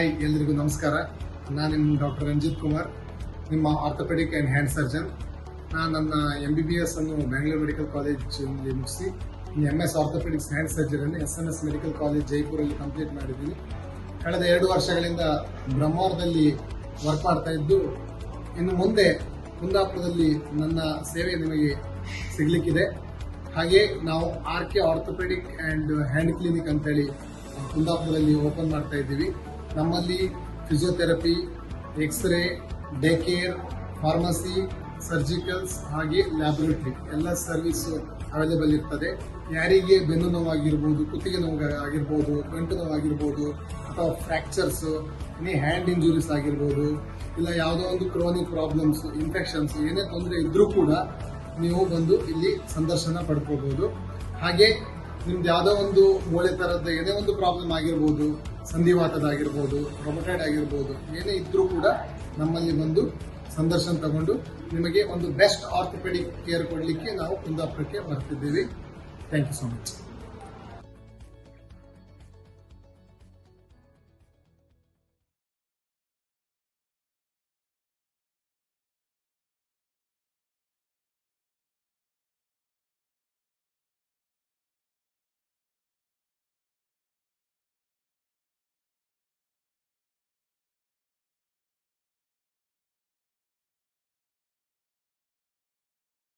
Hi, ಎಲ್ರಿಗೂ ನಮಸ್ಕಾರ. ನಾನು ನಿಮ್ಮ ಡಾಕ್ಟರ್ ರಂಜಿತ್ ಕುಮಾರ್, ನಿಮ್ಮ ಆರ್ಥೋಪೆಡಿಕ್ ಆ್ಯಂಡ್ ಹ್ಯಾಂಡ್ ಸರ್ಜನ್. ನಾನು ನನ್ನ ಎಂ ಬಿ ಬಿ ಎಸ್ ಅನ್ನು ಬೆಂಗಳೂರು ಮೆಡಿಕಲ್ ಕಾಲೇಜಲ್ಲಿ ಮುಗಿಸಿ M S orthopaedics hand ಸರ್ಜರಿಯನ್ನು S M S medical college ಜೈಪುರಲ್ಲಿ complete ಮಾಡಿದ್ದೀನಿ. ಕಳೆದ ಎರಡು ವರ್ಷಗಳಿಂದ ಬ್ರಹ್ಮಾವರದಲ್ಲಿ ವರ್ಕ್ ಮಾಡ್ತಾ ಇದ್ದು, ಇನ್ನು ಮುಂದೆ ಕುಂದಾಪುರದಲ್ಲಿ ನನ್ನ ಸೇವೆ ನಿಮಗೆ ಸಿಗಲಿಕ್ಕಿದೆ. ಹಾಗೆ ನಾವು R K orthopaedic and hand clinic ಅಂತೇಳಿ ಕುಂದಾಪುರದಲ್ಲಿ ಓಪನ್ ಮಾಡ್ತಾ ಇದ್ದೀವಿ. ನಮ್ಮಲ್ಲಿ physiotherapy, X-ray day care pharmacy, surgicals ಹಾಗೆ ಲ್ಯಾಬೊರೇಟ್ರಿ ಎಲ್ಲ ಸರ್ವಿಸ್ ಅವೈಲೇಬಲ್ ಇರ್ತದೆ. ಯಾರಿಗೆ ಬೆನ್ನು ನೋವಾಗಿರ್ಬೋದು, ಕುತ್ತಿಗೆ ನೋವು ಆಗಿರ್ಬೋದು, ಗಂಟು ನೋವಾಗಿರ್ಬೋದು, ಅಥವಾ ಫ್ರ್ಯಾಕ್ಚರ್ಸು ಇನಿ ಹ್ಯಾಂಡ್ ಇಂಜುರೀಸ್ ಆಗಿರ್ಬೋದು, ಇಲ್ಲ ಯಾವುದೋ ಒಂದು ಕ್ರೋನಿಕ್ ಪ್ರಾಬ್ಲಮ್ಸ್ ಇನ್ಫೆಕ್ಷನ್ಸ್ ಏನೇ ತೊಂದರೆ ಇದ್ದರೂ ಕೂಡ ನೀವು ಬಂದು ಇಲ್ಲಿ ಸಂದರ್ಶನ ಪಡ್ಕೋಬೋದು. ಹಾಗೆ ನಿಮ್ದು ಯಾವುದೋ ಒಂದು ಮೂಳೆ ಥರದ ಏನೇ ಒಂದು ಪ್ರಾಬ್ಲಮ್ ಆಗಿರ್ಬೋದು ಸಂಧಿವಾತದಾಗಿರ್ಬೋದು ರೊಮಟೈಡ್ ಆಗಿರ್ಬೋದು ಏನೇ ಇದ್ರೂ ಕೂಡ ನಮ್ಮಲ್ಲಿ ಬಂದು ಸಂದರ್ಶನ ತಗೊಂಡು ನಿಮಗೆ ಒಂದು ಬೆಸ್ಟ್ ಆರ್ಥೋಪೆಡಿಕ್ ಕೇರ್ ಕೊಡಲಿಕ್ಕೆ ನಾವು ಕುಂದಾಪುರಕ್ಕೆ ಬರ್ತಿದ್ದೀವಿ. Thank you so much